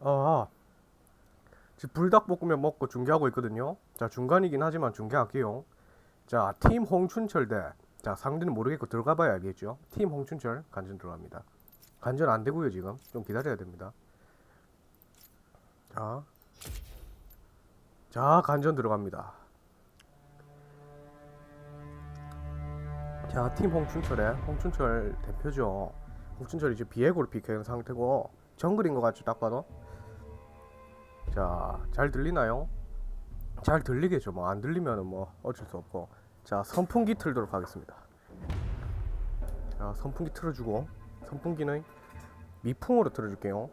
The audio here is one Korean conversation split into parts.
아, 지금 불닭볶음면 먹고 중계하고 있거든요. 자, 중간이긴 하지만 중계할게요. 자, 팀 홍춘철 대, 자, 상대는 모르겠고 들어가 봐야 알겠죠. 팀 홍춘철 간전 들어갑니다. 간전 안 되고요, 지금. 좀 기다려야 됩니다. 자, 자, 간전 들어갑니다. 자, 팀 홍춘철의 홍춘철 대표죠. 홍춘철이 이제 비에고를 픽한 상태고 정글인 것 같죠, 딱 봐도. 자, 잘 들리나요? 잘 들리겠죠. 뭐 안 들리면은 뭐 어쩔 수 없고. 자, 선풍기 틀도록 하겠습니다. 자, 선풍기 틀어주고 선풍기는 미풍으로 틀어줄게요.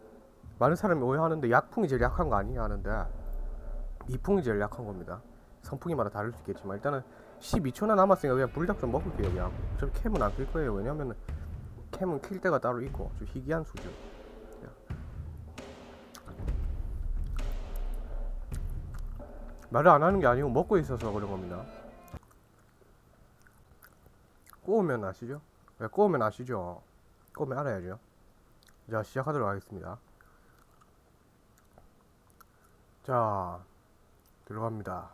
많은 사람이 오해하는데 약풍이 제일 약한 거 아니냐 하는데 미풍이 제일 약한 겁니다. 선풍기마다 다를 수 있겠지만 일단은 12초나 남았으니까 그냥 불닭 좀 먹을게요. 그냥 저 캠은 안끌 거예요. 왜냐면은 캠은 킬 때가 따로 있고 좀 희귀한 수준. 말을 안 하는 게 아니고 먹고 있어서 그런 겁니다. 꼬우면 아시죠? 네, 꼬우면 아시죠? 꼬우면 알아야죠. 자, 시작하도록 하겠습니다. 자, 들어갑니다.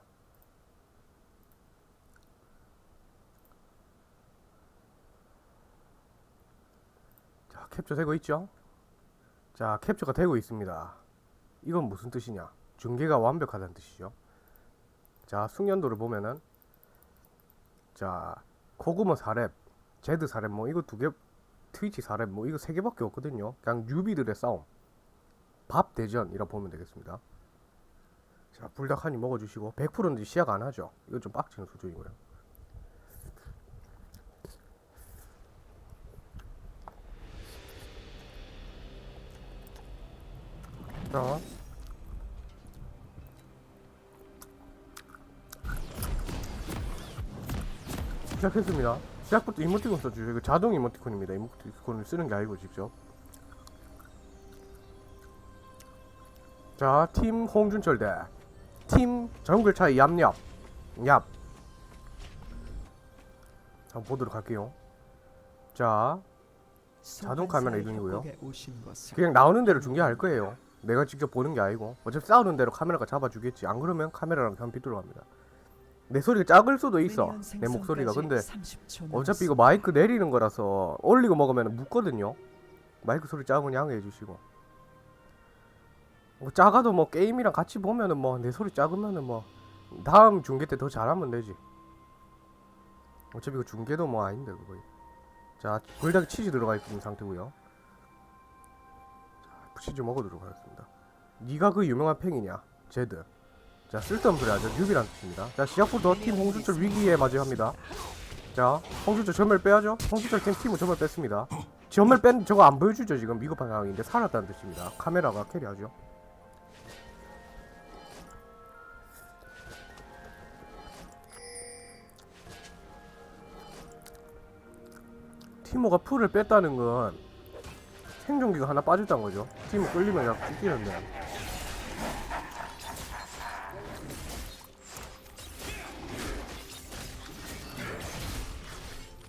자, 캡처 되고 있죠? 자, 캡처가 되고 있습니다. 이건 무슨 뜻이냐? 중계가 완벽하다는 뜻이죠. 자, 숙련도를 보면은 자, 코그모 4렙, 제드 4렙 뭐 이거 두 개, 트위치 4렙 뭐 이거 세 개밖에 없거든요. 그냥 뉴비들의 싸움. 밥 대전이라 보면 되겠습니다. 자, 불닭 한입 먹어 주시고 100%는 이제 시작 안 하죠. 이거 좀 빡치는 수준이고요. 자, 시작했습니다. 시작부터 이모티콘 써주세요. 이거 자동 이모티콘입니다. 이모티콘을 쓰는 게 아니고 직접. 자, 팀 홍준철 대 팀 정글 차이 얌얌 얍. 한번 보도록 할게요. 자, 자동 카메라 이동이고요. 그냥 나오는 대로 중계할 거예요. 내가 직접 보는 게 아니고 어차피 싸우는 대로 카메라가 잡아주겠지. 안 그러면 카메라랑 현비 들어갑니다. 내 소리가 작을 수도 있어. 내 목소리가. 근데 어차피 이거 마이크 내리는 거라서 올리고 먹으면 묻거든요. 마이크 소리 작으면 양해해 주시고. 뭐 작아도 뭐 게임이랑 같이 보면은 뭐 내 소리 작으면은 뭐 다음 중계 때 더 잘하면 되지. 어차피 이거 중계도 뭐 아닌데 그거. 자 불닭 치즈 들어가 있는 상태고요. 자 치즈 먹어도록 하겠습니다. 네가 그 유명한 팽이냐? 제드. 자 쓸데없는 소리 하죠. 뉴비란 뜻입니다. 자 시작부터 팀 홍준철 위기에 맞이합니다. 자 홍준철 전멸 빼야죠. 홍준철 팀 팀은 전멸 뺐습니다. 전멸 뺀 저거 안 보여주죠 지금 미급한 상황인데 살았다는 뜻입니다. 카메라가 캐리하죠. 티모가 풀을 뺐다는 건 생존기가 하나 빠졌다는 거죠. 티모 끌리면 그냥 찢기는데.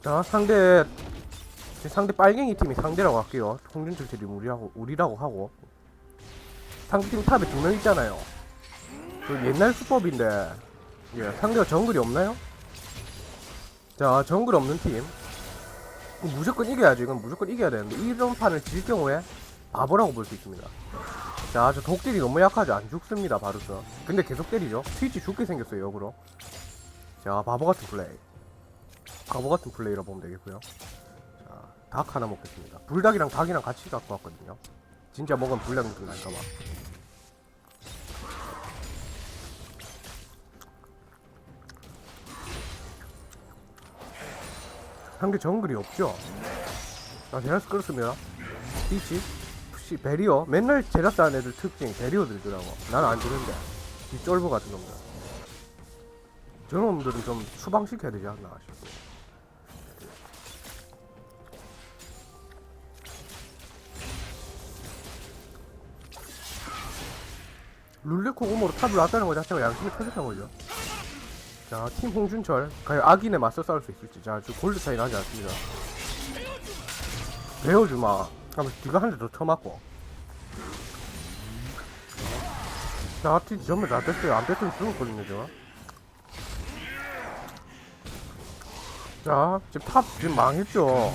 자 상대 상대 빨갱이 팀이 상대라고 할게요. 홍준철 팀이 우리라고 우리라고 하고 상대 팀 탑에 두 명 있잖아요. 그 옛날 수법인데 예, 상대가 정글이 없나요? 자 정글 없는 팀 무조건 이겨야지 이건 무조건 이겨야 되는데 이런 판을 질 경우에 바보라고 볼 수 있습니다. 자 저 독딜이 너무 약하죠 안 죽습니다 바루스. 근데 계속 때리죠. 트위치 죽게 생겼어요 역으로. 자 바보 같은 플레이. 바보 같은 플레이라 보면 되겠고요. 자, 닭 하나 먹겠습니다. 불닭이랑 닭이랑 같이 갖고 왔거든요. 진짜 먹으면 불닭 느낌 날까봐. 상대 정글이 없죠? 자, 제라스 끌었습니다. 피치, 푸시, 베리어. 맨날 제라스 하는 애들 특징, 베리어 들더라고. 나는 안 주는데. 이 쫄보 같은 놈들. 저런 놈들은 좀 수방시켜야 되지 않나 싶고. 룰레코 고모로 탑을 놨다는 거 자체가 양심이 터졌던 거죠. 자, 팀 홍준철. 과연 악인에 맞서 싸울 수 있을지. 자, 저 골드 차이 나지 않습니다. 배워주마. 하면 네가 한 대 더 쳐맞고. 자, 티 전부 다 됐어요. 안 됐으면 죽었거든요, 저. 자, 지금 탑 지금 망했죠.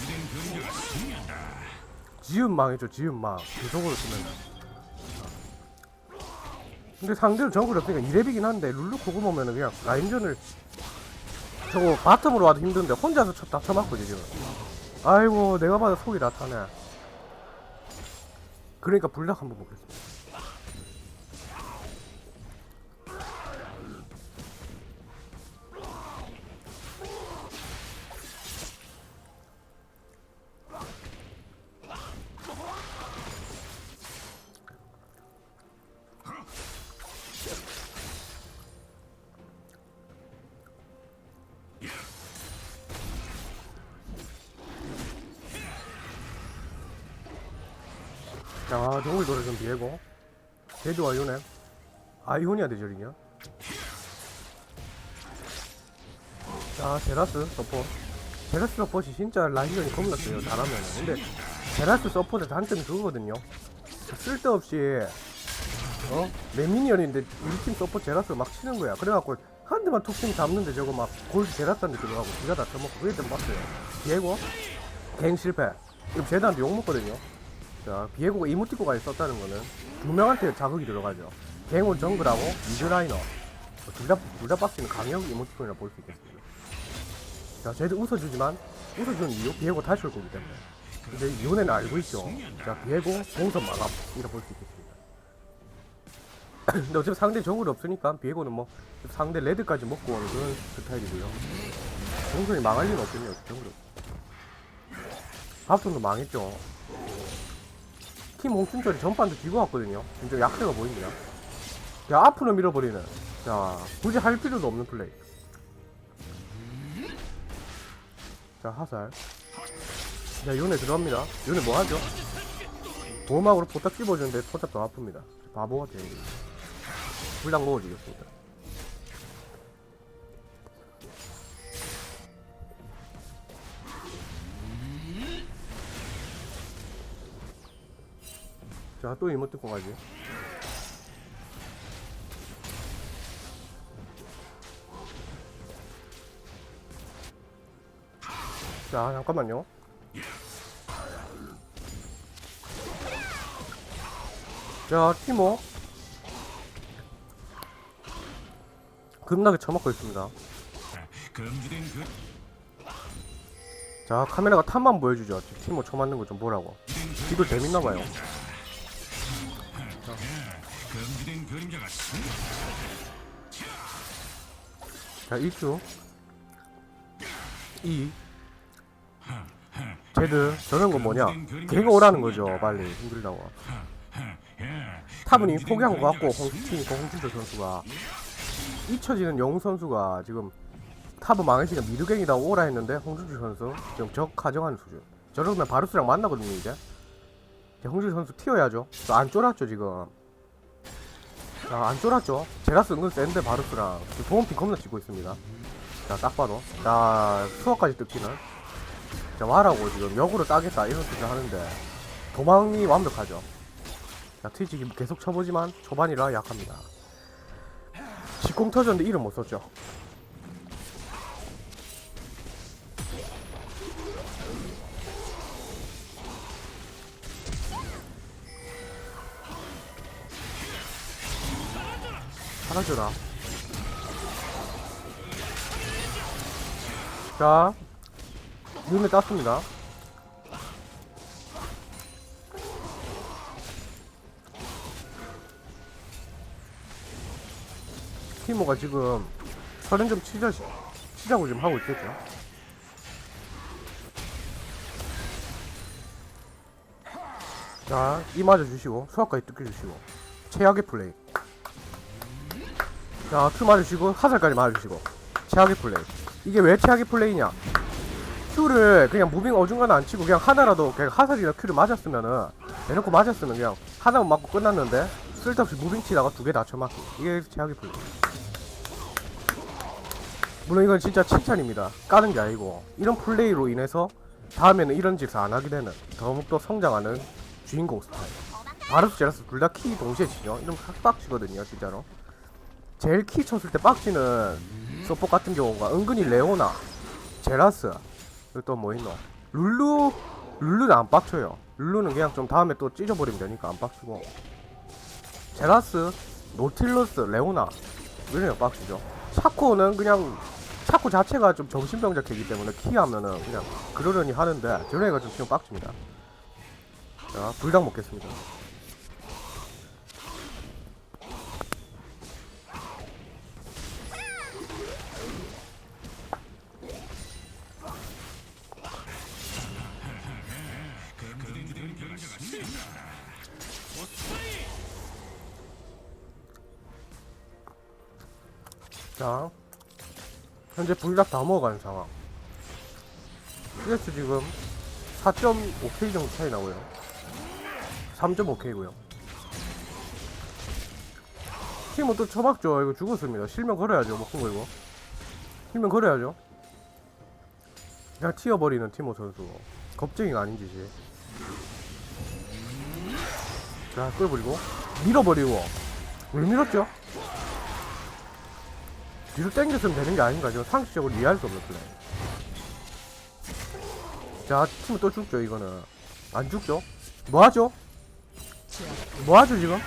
지은 망했죠, 지은 망. 계속으로 쓰면. 근데 상대로 정글 없으니까 2렙이긴 한데, 룰루 코고 보면은 그냥 라인전을 저거 바텀으로 와도 힘든데, 혼자서 쳤다 쳐맞거지, 지금. 아이고, 내가 봐도 속이 다 타네. 그러니까 불닭 한번 보겠습니다. 제주와 요네. 아이오니아 대절이냐? 자, 제라스 서포. 제라스 서포이 진짜 라인전이 겁나 세요, 잘하면은. 근데, 제라스 서포트의 단점이 그거거든요. 쓸데없이, 어? 내 미니언인데, 우리 팀 서포 제라스 막 치는 거야. 그래갖고, 한 대만 툭 치면 잡는데 저거 막, 골드 제라스한테 들어가고, 지가 다 쳐먹고, 그게 좀 봤어요. 비에고, 갱 실패. 이거 제드한테 욕먹거든요. 자, 비에고가 이모티콘까지 썼다는 거는 두 명한테 자극이 들어가죠. 갱온 정글하고 미드라이너. 뭐둘 다, 둘다 빡치는 강력 이모티콘이라 볼 수 있겠습니다. 자, 쟤도 웃어주지만, 웃어주는 이유, 비에고 다시 올 거기 때문에. 근데 이번에는 알고 있죠. 자, 비에고 공선 마감. 이라 볼 수 있겠습니다. 근데 어차피 상대 정글이 없으니까, 비에고는 뭐, 상대 레드까지 먹고 오는 그런 스타일이고요. 공선이 망할 리는 없겠네요, 정글이. 밥돈도 망했죠. 팀 홍춘철이 전반도 지고 왔거든요. 진짜 약세가 보입니다. 야, 앞으로 밀어버리는. 자, 굳이 할 필요도 없는 플레이. 자, 하살. 자, 요네 들어갑니다. 요네 뭐 하죠? 보호막으로 포탑 씹어주는데 포탑 더 아픕니다. 바보 같아요. 불닭 먹어주겠습니다. 자, 또 이모티콘 가지. 자, 잠깐만요. 자, 티모. 급나게 처먹고 있습니다. 그 자, 카메라가 탑만 보여주죠. 티모 쳐맞는 거 좀 보라고. 이거 재밌나봐요. 금지된 그림자가 승 자, 1주. 2. 제드, 저런 건 뭐냐? 걔가 오라는 거죠, 빨리. 힘들다고. 탑은 이미 포기하고 갔고, 홍팀이 홍준철 선수가. 잊혀지는 영웅 선수가 지금 탑은 망해지니까 미드갱이다 오라 했는데, 홍준철 선수 지금 적 가정하는 수준. 저러면 바루스랑 만나거든요, 이제. 홍준철 선수 튀어야죠. 또안 쫄았죠, 지금. 자, 안 쫄았죠? 제라스 은근 센데, 바루스랑. 지금 보험핀 겁나 찍고 있습니다. 자, 딱 봐도. 자, 수어까지 뜯기는. 자, 와라고 지금 역으로 따겠다. 이런 뜻을 하는데, 도망이 완벽하죠. 자, 트위치 계속 쳐보지만, 초반이라 약합니다. 직공 터졌는데 이름 못 썼죠. 사라져라. 자, 눈에 땄습니다. 티모가 지금 서른 좀 치자, 치자고 지금 하고 있겠죠. 자, 이 맞아주시고, 수학까지 뜯겨주시고, 최악의 플레이. 자, 큐 맞으시고, 화살까지 맞으시고, 최악의 플레이. 이게 왜 최악의 플레이냐? 큐를 그냥 무빙 어중간한 안 치고 그냥 하나라도 그냥 화살이나 큐를 맞았으면은 대놓고 맞았으면 그냥 하나만 맞고 끝났는데 쓸데없이 무빙 치다가 두 개 다 쳐맞기. 이게 최악의 플레이. 물론 이건 진짜 칭찬입니다. 까는 게 아니고 이런 플레이로 인해서 다음에는 이런 짓을 안 하게 되는 더욱더 성장하는 주인공 스타일. 바루스 제라스 둘 다 키 동시에 치죠. 이러면 확 빡치거든요 진짜로 제일 키 쳤을 때 빡치는 서포 같은 경우가 은근히 레오나 제라스 그리고 또 뭐 있노? 룰루 룰루는 안 빡쳐요. 룰루는 그냥 좀 다음에 또 찢어버리면 되니까 안 빡치고. 제라스 노틸러스 레오나 이런 거 빡치죠. 차코는 그냥 차코 자체가 좀 정신병자 캐기 때문에 키하면은 그냥 그러려니 하는데 저런 애가 좀 지금 빡칩니다. 자 불닭 먹겠습니다 자 현재 불닭 다 먹어가는 상황. CS 지금 4.5K 정도 차이 나고요. 3.5K고요. 팀은 또 쳐박죠. 이거 죽었습니다. 실명 걸어야죠. 먹은 거 이거. 실명 걸어야죠. 그냥 튀어버리는 티모 선수. 겁쟁이가 아닌 짓이 자 끌어버리고. 밀어버리고. 왜 밀었죠? 뒤로 당겼으면 되는 게 아닌가 저 상식적으로 이해할 수 없는 플레이 자 팀은 또 죽죠 이거는 안 죽죠? 뭐하죠? 뭐하죠 지금?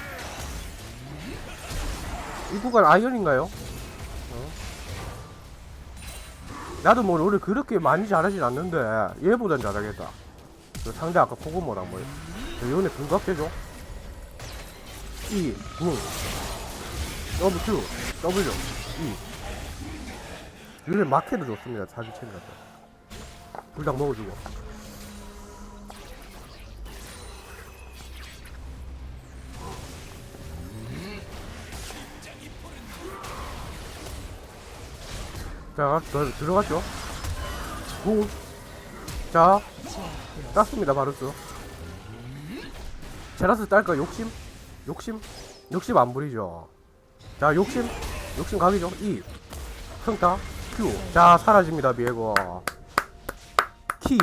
이 구간 아이언인가요? 어? 나도 뭐 노래 그렇게 많이 잘하진 않는데 얘보단 잘하겠다 저 상대 아까 코고모랑 뭐 이번에 금각대죠? E, 궁 W, W, E 요즘 마켓도 좋습니다. 자주 챙겨서. 불닭 먹어주고. 자, 들, 들어갔죠? 오. 자, 땄습니다, 바루스. 제라스 딸까? 욕심? 욕심? 욕심 안 부리죠. 자, 욕심? 욕심 각이죠? 이. 평타. 큐. 자, 사라집니다, 비에고. 키.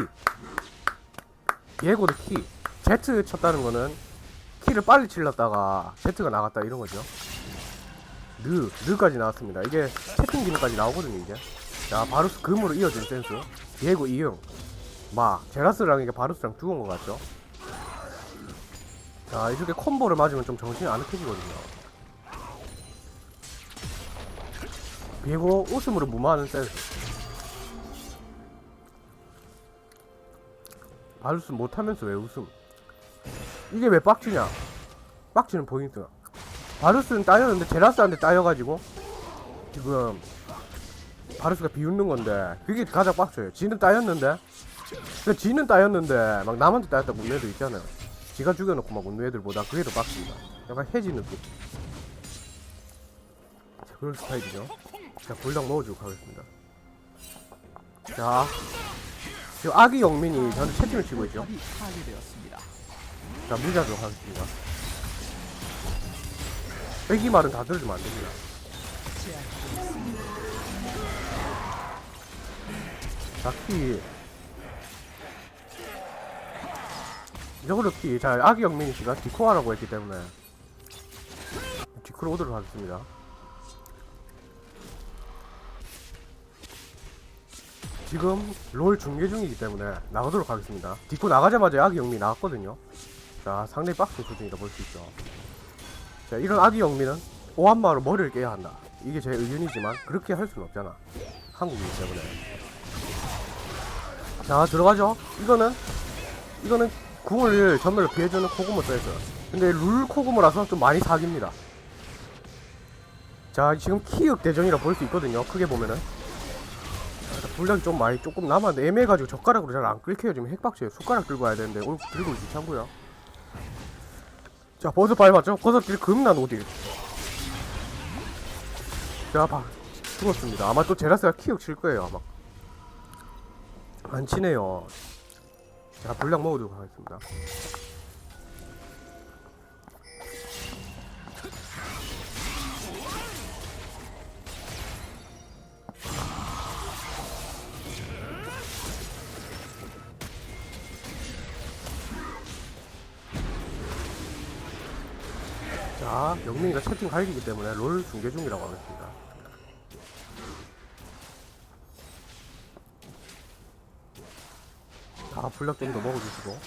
비에고도 키. Z 쳤다는 거는 키를 빨리 찔렀다가 Z가 나갔다 이런 거죠. 느, 느까지 나왔습니다. 이게 채팅 기능까지 나오거든요, 이제. 자, 바루스 금으로 이어진 센스. 비에고 이응. 마. 제라스랑 이게 바루스랑 죽은 것 같죠? 자, 이렇게 콤보를 맞으면 좀 정신이 아늑해지거든요. 비에고 웃음으로 무마하는 센스. 바루스 못하면서 왜 웃음? 이게 왜 빡치냐? 빡치는 포인트. 바루스는 따였는데 제라스한테 따여가지고 지금 바루스가 비웃는 건데 그게 가장 빡쳐요. 지는 따였는데 그 지는 따였는데 막 남한테 따였다고 웃는 애들 있잖아요. 지가 죽여놓고 막 웃는 애들보다 그게 더 빡칩니다. 약간 해지 느낌. 자, 그런 스타일이죠. 자, 불닭 넣어주고 가겠습니다. 자, 지금 아기 영민이 저는 채팅을 치고 있죠. 자, 물자도록 하겠습니다. 애기 말은 다 들어주면 안 됩니다. 자, 키. 자, 아기 영민이 씨가 디코하라고 했기 때문에 디코로 오도록 하겠습니다. 지금 롤 중계 중이기 때문에 나가도록 하겠습니다. 디코 나가자마자 아기 영미 나왔거든요. 자, 상당히 빡센 수준이다 볼 수 있죠. 자, 이런 아기 영미는 오한마로 머리를 깨야 한다. 이게 제 의견이지만 그렇게 할 수는 없잖아. 한국이기 때문에. 자, 들어가죠. 이거는 이거는 궁을 전멸로 피해주는 코구모 센스. 근데 룰 코구모라서 좀 많이 사깁니다. 자, 지금 키읔 대전이라 볼 수 있거든요. 크게 보면은. 자, 분량이 좀 많이 조금 남았는데 애매해가지고 젓가락으로 잘안 끓게요. 지금 핵박치에 숟가락 들고 와야 되는데 오늘 들고 귀찮고요. 자, 버섯 밟았죠? 버섯 딜 금난 오딜. 자, 봐. 죽었습니다. 아마 또 제라스가 키읔 칠 거예요, 아마. 안 치네요. 자, 분량 먹어두고 가겠습니다. 자, 영민이가 채팅 갈기기 때문에 롤 중계 중이라고 하겠습니다. 자, 불락 좀더 먹어주시고.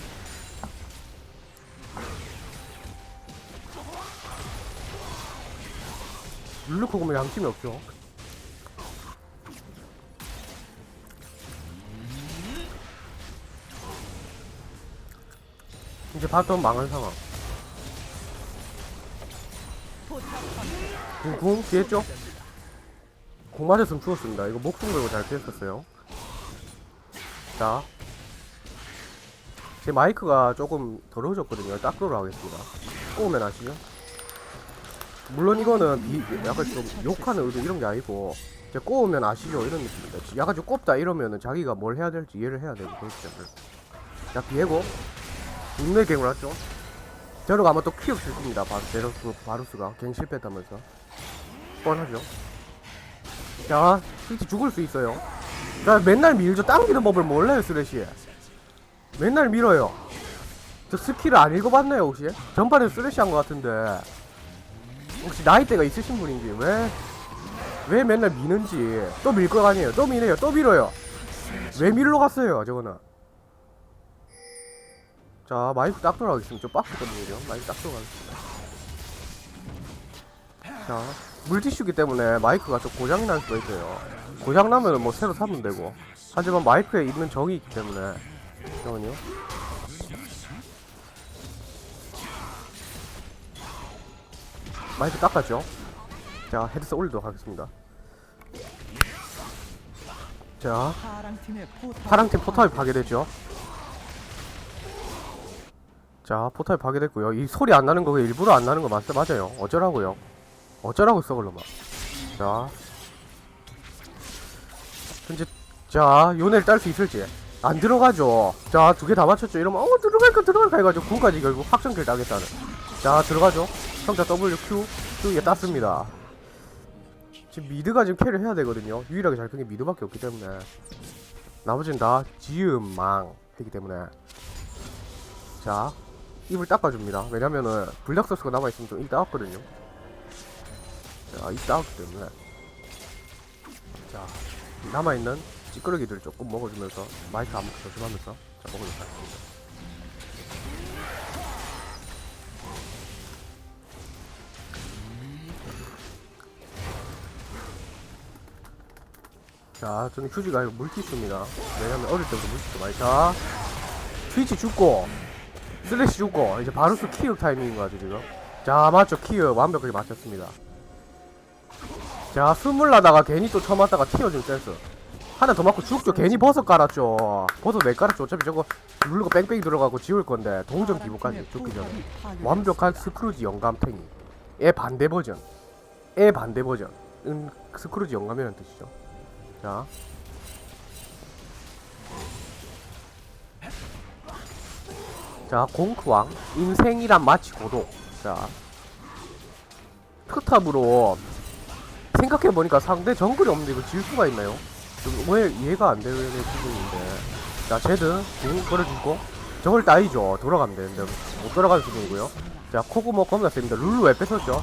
룰루코 보면 양심이 없죠. 이제 바텀 망한 상황. 궁, 궁 피했죠? 공 맞았으면 죽었습니다. 이거 목숨 걸고 잘 피했었어요. 자. 제 마이크가 조금 더러워졌거든요. 딱도로 하겠습니다. 꼬우면 아시죠? 물론 이거는 비, 약간 좀 욕하는 의도 이런 게 아니고 이제 꼬우면 아시죠? 이런 느낌입니다. 약간 좀 꼽다 이러면은 자기가 뭘 해야 될지 이해를 해야 되고 때문에 자 비에고 분노의 갱을 왔죠? 제로가 아마 또 키역 실 겁니다. 바, 제로스, 바루스가 갱 실패했다면서 뻔하죠? 자 스위치 죽을 수 있어요. 자 맨날 밀죠. 당기는 법을 몰라요 쓰레쉬 맨날 밀어요. 저 스킬을 안 읽어봤나요 혹시? 전판에 쓰레쉬 한 것 같은데. 혹시 나이대가 있으신 분인지 왜, 왜 맨날 미는지. 또 밀 거 아니에요. 또 미네요. 또 밀어요. 왜 밀러 갔어요 저거는? 자 마이크 딱 돌아가겠습니다. 좀 빡세거든요 마이크 딱 돌아가겠습니다. 자 물티슈기 때문에 마이크가 좀 고장이 날 수가 있어요. 고장 나면 뭐 새로 사면 되고. 하지만 마이크에 있는 정이 있기 때문에. 잠깐만요. 마이크 닦았죠? 자 헤드셋 올리도록 하겠습니다. 자 파랑팀 포탑이 파괴됐죠? 자 포탑이 파괴됐고요. 이 소리 안 나는 거 일부러 안 나는 거 맞, 맞아요. 어쩌라고요 어쩌라고 써 그러면? 자. 현재 자 요네를 딸 수 있을지. 안 들어가죠. 자 두 개 다 맞췄죠. 이러면 어 들어갈까 들어갈까 해가지고 군까지 결국 확정킬 따겠다는. 자 들어가죠. 성자 W Q Q 에 땄습니다. 지금 미드가 지금 캐를 해야 되거든요. 유일하게 잘 큰 게 미드밖에 없기 때문에. 나머지는 다 지음 망 했기 때문에. 자 입을 닦아줍니다. 왜냐면은 불닭소스가 남아있으면 좀입 닦았거든요 자, 입 닦았기 때문에 자 남아있는 찌끄러기들 조금 먹어주면서 마이크 안 먹고 조심하면서 자 먹어주도록 하겠습니다 자, 저는 휴지가 아니고 물티슈입니다. 왜냐면 어릴 때부터 물티슈 많이. 자, 트위치 죽고, 슬래시 죽고, 이제 바루스 키역 타이밍인 거 같죠, 지금? 자, 맞죠. 키역 완벽하게 맞췄습니다. 자, 스물 나다가 괜히 또 처음 왔다가 튀어준 센스. 하나 더 맞고 죽죠. 괜히 버섯 깔았죠. 버섯 왜 깔았죠? 어차피 저거 누르고 뺑뺑이 들어가고 지울 건데, 동전 기부까지 죽기 전에. 완벽한 스크루지 영감탱이. 의 반대 버전. 의 반대 버전. 은 스크루지 영감이라는 뜻이죠. 자. 자, 공크왕. 인생이란 마치 고독. 자. 특탑으로 생각해보니까 상대 정글이 없는데 이거 질 수가 있나요? 좀왜 이해가 안 되는 수준인데. 자, 제드. 공 걸어주고. 저걸 따이죠. 돌아가면 되는데. 못 돌아가는 수준이고요. 자, 코그모 겁나 셉니다. 룰루 왜 뺏었죠?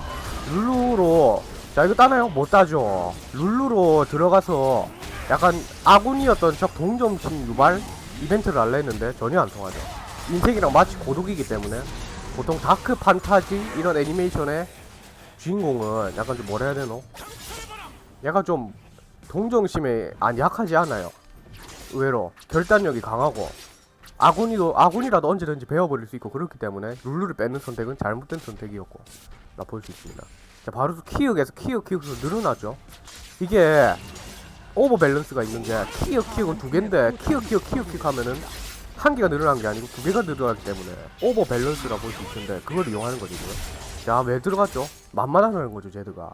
룰루로. 자, 이거 따나요? 못 따죠. 룰루로 들어가서 약간 아군이었던 적 동점심 유발 이벤트를 할려 했는데 전혀 안 통하죠. 인생이랑 마치 고독이기 때문에 보통 다크 판타지 이런 애니메이션의 주인공은 약간 좀 뭐라 해야 되노? 약간 좀 동정심에 안 약하지 않아요. 의외로 결단력이 강하고 아군이도 아군이라도 언제든지 배워버릴 수 있고 그렇기 때문에 룰루를 뺏는 선택은 잘못된 선택이었고 나 볼 수 있습니다. 자 바로 키읔에서 키읔 키읔에서 늘어나죠. 이게 오버 밸런스가 있는 게 키읔 키읔은 두 개인데 키읔 키읔 키읔 키읔 하면은 한 개가 늘어난 게 아니고 두 개가 늘어나기 때문에 오버 밸런스라 볼 수 있는데 그걸 이용하는 거죠 지금. 자왜 들어갔죠? 만만하다는 거죠 제드가.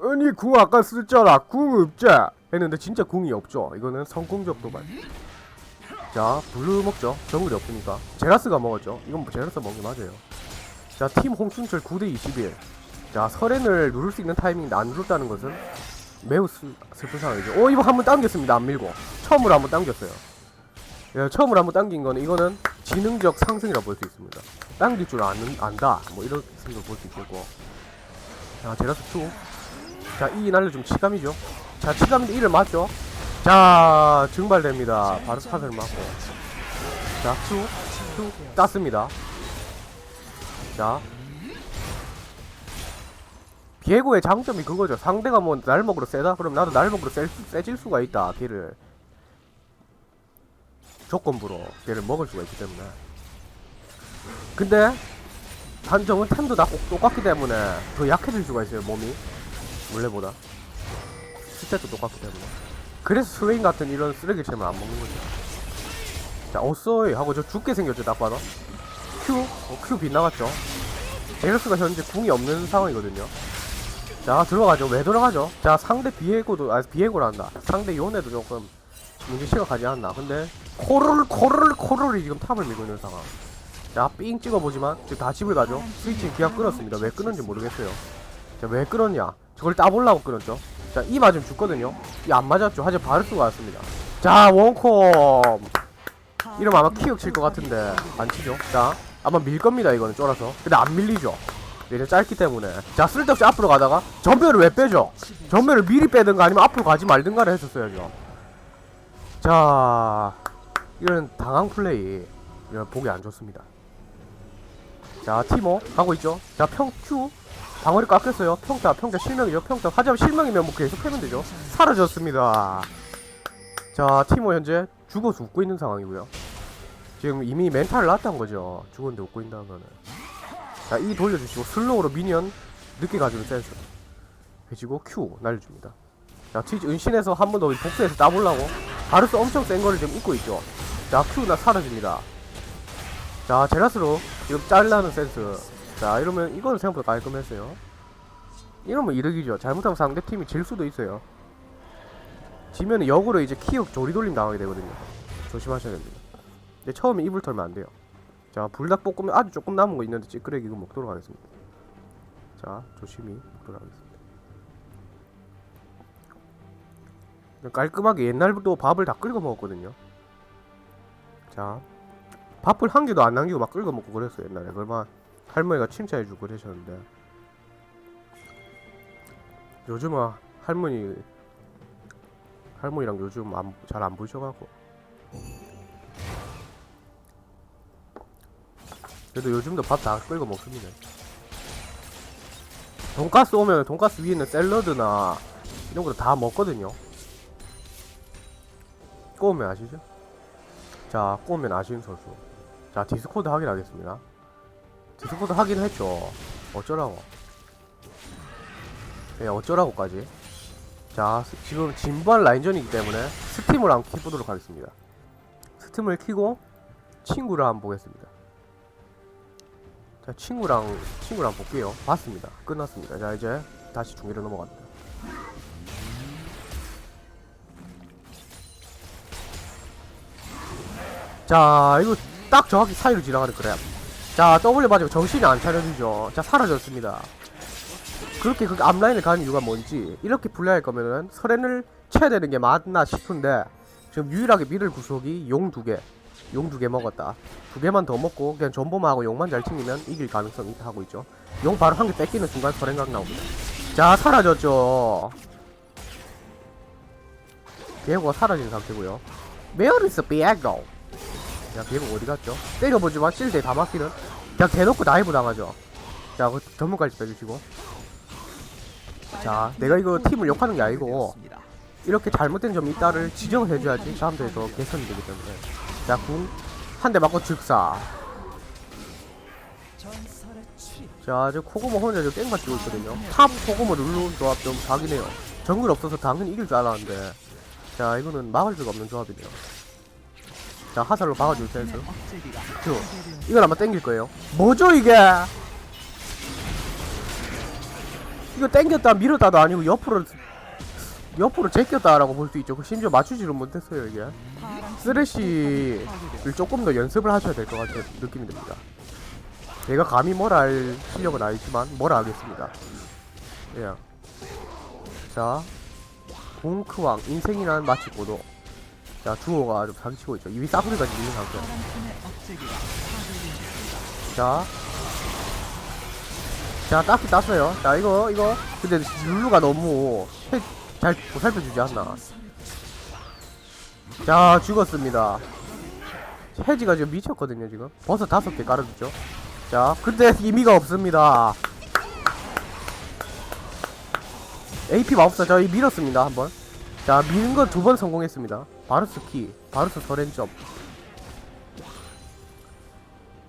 아니 궁 아까 썼잖아 궁 없자 했는데 진짜 궁이 없죠. 이거는 성공적 도발. 자 블루 먹죠. 정글이 없으니까 제라스가 먹었죠. 이건 뭐 제라스 먹는 게 맞아요. 자 팀 홍순철 9대 21. 자 설엔을 누를 수 있는 타이밍인데 안 누렀다는 것은 매우 슬, 슬픈 상황이죠. 오 이거 한번 당겼습니다. 안 밀고 처음으로 한번 당겼어요. 예, 처음으로 한번 당긴 거는 이거는 지능적 상승이라 볼 수 있습니다. 당길 줄 아는, 안다. 뭐 이런 생각을 볼수 있겠고. 자, 제라스 2. 자, 이 날려주면 치감이죠. 자, 치감인데 이를 맞죠. 자, 증발됩니다. 바로 사슬 맞고. 자, Q, Q, 땄습니다. 자. 비에고의 장점이 그거죠. 상대가 뭐 날먹으로 세다? 그럼 나도 날먹으로 세, 세질 수가 있다. 걔를. 조건부로 걔를 먹을 수가 있기 때문에. 근데, 단점은 템도 다꼭 똑같기 때문에 더 약해질 수가 있어요, 몸이. 원래보다. 스탯도 똑같기 때문에. 그래서 스웨인 같은 이런 쓰레기템을 안 먹는 거죠. 자, 어쏘이 하고 저 죽게 생겼죠, 딱 봐도. Q, 어, Q 빗나갔죠. 제러스가 현재 궁이 없는 상황이거든요. 자, 들어가죠. 왜 들어가죠? 자, 상대 비에고도, 아, 비에고란다. 상대 요네도 조금 문제시가 가지 않나. 근데, 코를, 코를, 코를 지금 탑을 밀고 있는 상황. 자, 삥 찍어보지만, 지금 다 집을 가죠. 스위치 그냥 끊었습니다. 왜 끊었는지 모르겠어요. 자, 왜 끊었냐? 저걸 따보려고 끊었죠. 자, 이 맞으면 죽거든요. 이 안 맞았죠. 하지만 바르스가 왔습니다. 자, 원콤. 이러면 아마 키역 칠것 같은데, 안 치죠. 자, 아마 밀 겁니다, 이거는 쫄아서. 근데 안 밀리죠. 얘는 짧기 때문에. 자, 쓸데없이 앞으로 가다가, 전멸을 왜 빼죠? 전멸을 미리 빼든가 아니면 앞으로 가지 말든가를 했었어야죠. 자, 이런 당황 플레이, 이런 보기 안 좋습니다. 자, 티모 가고 있죠. 자, 평 Q 방어리 깎였어요. 평타, 평타 실명이죠. 평타. 하지만 실명이면 뭐 계속 패면 되죠. 사라졌습니다. 자, 티모 현재 죽어서 웃고 있는 상황이고요. 지금 이미 멘탈을 났단 거죠. 죽었는데 웃고 있다는 거는. 자, 이 돌려주시고 슬로우로 미니언 늦게 가주는 센스. 해지고 Q 날려줍니다. 자, 치즈 은신해서 한 번 더 복수해서 따보려고 바르스 엄청 센 거를 지금 입고 있죠. 자, Q나 사라집니다. 자, 제라스로 지금 잘라는 센스. 자, 이러면 이거는 생각보다 깔끔했어요. 이러면 이득이죠. 잘못하면 상대 팀이 질 수도 있어요. 지면 역으로 이제 키역 조리돌림 당하게 되거든요. 조심하셔야 됩니다. 근데 처음에 입을 털면 안 돼요. 자, 불닭 볶음면 아주 조금 남은 거 있는데 찌끄레기 이거 먹도록 하겠습니다. 자, 조심히 먹도록 하겠습니다. 깔끔하게 옛날부터 밥을 다 끓여 먹었거든요. 자, 밥을 한 개도 안 남기고 막 끓여 먹고 그랬어요 옛날에. 그러면 할머니가 칭찬해주고 그러셨는데 요즘은 할머니 할머니랑 요즘 잘 안 보셔갖고 그래도 요즘도 밥 다 끓여 먹습니다. 돈가스 오면 돈가스 위에 있는 샐러드나 이런 거 다 먹거든요. 꼬우면 아시죠? 자, 꼬우면 아시는 선수. 자, 디스코드 확인하겠습니다. 디스코드 확인했죠. 어쩌라고. 예, 어쩌라고까지. 자, 스- 지금 진부한 라인전이기 때문에 스팀을 한번 켜보도록 하겠습니다. 스팀을 켜고 친구를 한번 보겠습니다. 자, 친구랑, 친구랑 볼게요. 봤습니다. 끝났습니다. 자, 이제 다시 중계로 넘어갑니다. 자, 이거 딱 정확히 사이로 지나가는 그래. 자, W 맞으고 정신이 안 차려지죠. 자, 사라졌습니다. 그렇게 그 앞라인을 가는 이유가 뭔지 이렇게 플레이할 거면은 설엔을 쳐야 되는 게 맞나 싶은데 지금 유일하게 미들 구속이 용 두 개, 용 두 개 먹었다. 두 개만 더 먹고 그냥 전보만 하고 용만 잘 챙기면 이길 가능성이 있다 하고 있죠. 용 바로 한 개 뺏기는 순간 설엔각 나옵니다. 자, 사라졌죠. 비에고가 사라진 상태고요. 메어리스 비에고. 야, 비에고 어디 갔죠? 때려보지만 실드에 다 막히는. 그냥 대놓고 나이브 당하죠. 자, 그 전문까지 빼주시고. 자, 내가 이거 팀을 욕하는 게 아니고 이렇게 잘못된 점이 있다를 지적을 해줘야지 다음부터 개선이 되기 때문에 자, 궁한대 맞고 즉사 자, 저 코고모 혼자 저 깽만 뛰고 있거든요 탑 코고모 룰루 조합 좀 사기네요 정글 없어서 당연히 이길 줄 알았는데 자, 이거는 막을 수가 없는 조합이네요 자, 하살로 박아줄 센스 큐 이건 아마 땡길 거예요 뭐죠 이게 이거 땡겼다 밀었다도 아니고 옆으로 옆으로 제꼈다라고 볼 수 있죠. 그 심지어 맞추지를 못했어요 이게. 쓰레쉬를 조금 더 연습을 하셔야 될 것 같은 느낌이 듭니다. 제가 감히 할 실력은 아니지만 뭐라 하겠습니다. 예. 자, 봉크왕 인생이란 마치고도 자 주호가 좀 사기치고 있죠 이미 싸구리까지 밀린 상태 자. 자, 딱히 땄어요. 자, 이거, 이거. 근데 룰루가 너무 해- 잘 보살펴주지 않나. 자, 죽었습니다. 해지가 지금 미쳤거든요, 지금. 버섯 다섯 개 깔아줬죠. 자, 근데 의미가 없습니다. AP 마법사 저희 밀었습니다, 한 번. 자, 미는 건두번 성공했습니다. 바루스 키, 바루스 서렌점.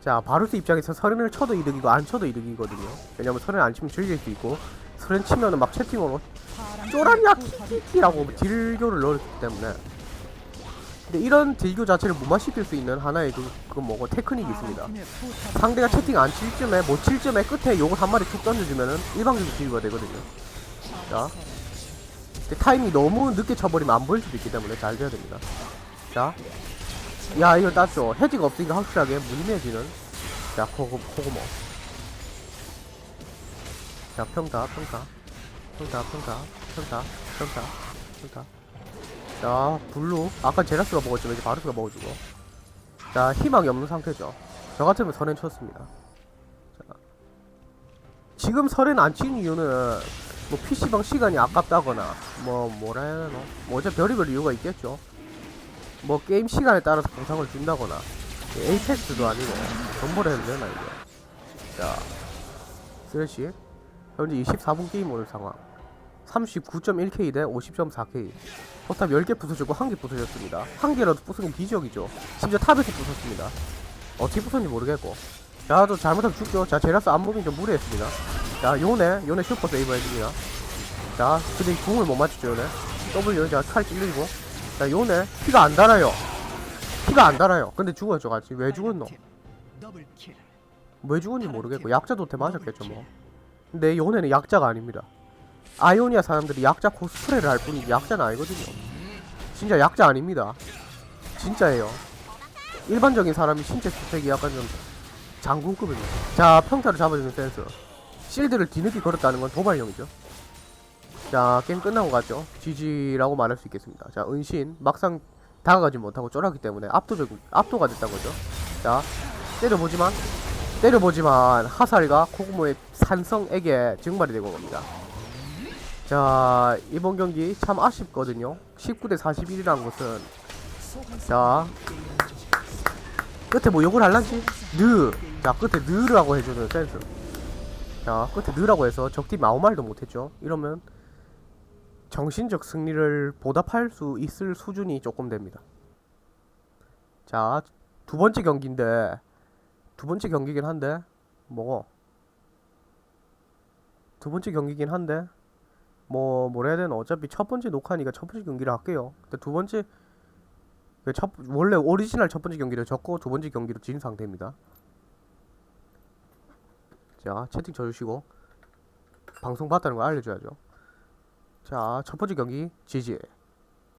자 바루스 입장에서 서른을 쳐도 이득이고 안 쳐도 이득이거든요 왜냐면 서른 안 치면 즐길 수 있고 서른 치면은 막 채팅으로 쪼라냐 키키키라고 딜교를 넣었기 때문에 근데 이런 딜교 자체를 무마시킬 수 있는 하나의 그, 그 뭐고 테크닉이 있습니다 상대가 채팅 안 칠 쯤에 못 칠 쯤에 끝에 요거 한 마리 툭 던져주면은 일방적인 딜교가 되거든요 자 타이밍이 너무 늦게 쳐버리면 안 보일 수도 있기 때문에 잘 돼야 됩니다. 자 야 이거 땄죠. 해지가 없으니까 확실하게 무림해지는. 자 코고 코고모. 자 평타 평타. 평타 평타 평타 평타 평타. 자 블루. 아까 제라스가 먹었지만 이제 바루스가 먹어주고. 자 희망이 없는 상태죠. 저 같으면 선행 쳤습니다. 자 지금 설엔 안 치는 이유는 뭐 PC방 시간이 아깝다거나 뭐 뭐라 해야 되나? 뭐 어차피 별의별 이유가 있겠죠. 뭐 게임 시간에 따라서 보상을 준다거나 에이펙스도 아니고 정보를 해도 되나 이게 자 슬래시 현재 24분 게임 오는 상황. 39.1K 대 50.4K 포탑 10개 부서지고 1개 부서졌습니다. 한 개라도 부수면 기적이죠. 심지어 탑에서 부쉈습니다. 어떻게 부쉈는지 모르겠고. 자또 잘못하면 죽죠. 자 제라스 안무빙 좀 무리했습니다 자 요네 요네 슈퍼 세이버 해줍니다. 자 근데 궁을 못 맞추죠 요네. W 자 칼 찔리고. 자 요네 피가 안 달아요. 피가 안 달아요. 근데 죽었죠 같이. 왜 죽었노 왜 죽은지 모르겠고 약자 도태 맞았겠죠 뭐. 근데 요네는 약자가 아닙니다. 아이오니아 사람들이 약자 코스프레를 할 뿐이지 약자는 아니거든요. 진짜 약자 아닙니다. 진짜예요. 일반적인 사람이 신체 스펙이 약간 좀 장군급입니다. 자 평타를 잡아주는 센스 실드를 뒤늦게 걸었다는 건 도발용이죠. 자 게임 끝나고 갔죠. GG라고 말할 수 있겠습니다. 자 은신. 막상 다가가지 못하고 쫄았기 때문에 압도적 압도가 됐다는 거죠. 자 때려보지만 때려보지만 하살과 코그모의 산성에게 증발이 되고 겁니다. 자 이번 경기 참 아쉽거든요. 19대 41이라는 것은. 자 끝에 뭐 욕을 할란지? 느 자 끝에 느라고 해주는 센스 자 끝에 느라고 해서 적팀 아무 말도 못했죠 이러면 정신적 승리를 보답할 수 있을 수준이 조금 됩니다. 자, 두 번째 경기인데 두 번째 경기긴 한데 뭐두 번째 경기긴 한데 뭐 뭐라 해야 되나 어차피 첫 번째 녹화니까 첫 번째 경기를 할게요. 근데 두 번째 그첫 원래 오리지널 첫 번째 경기를 졌고 두 번째 경기로 진 상태입니다. 자, 채팅 쳐주시고 방송 봤다는 거 알려줘야죠. 자, 첫 번째 경기 지지.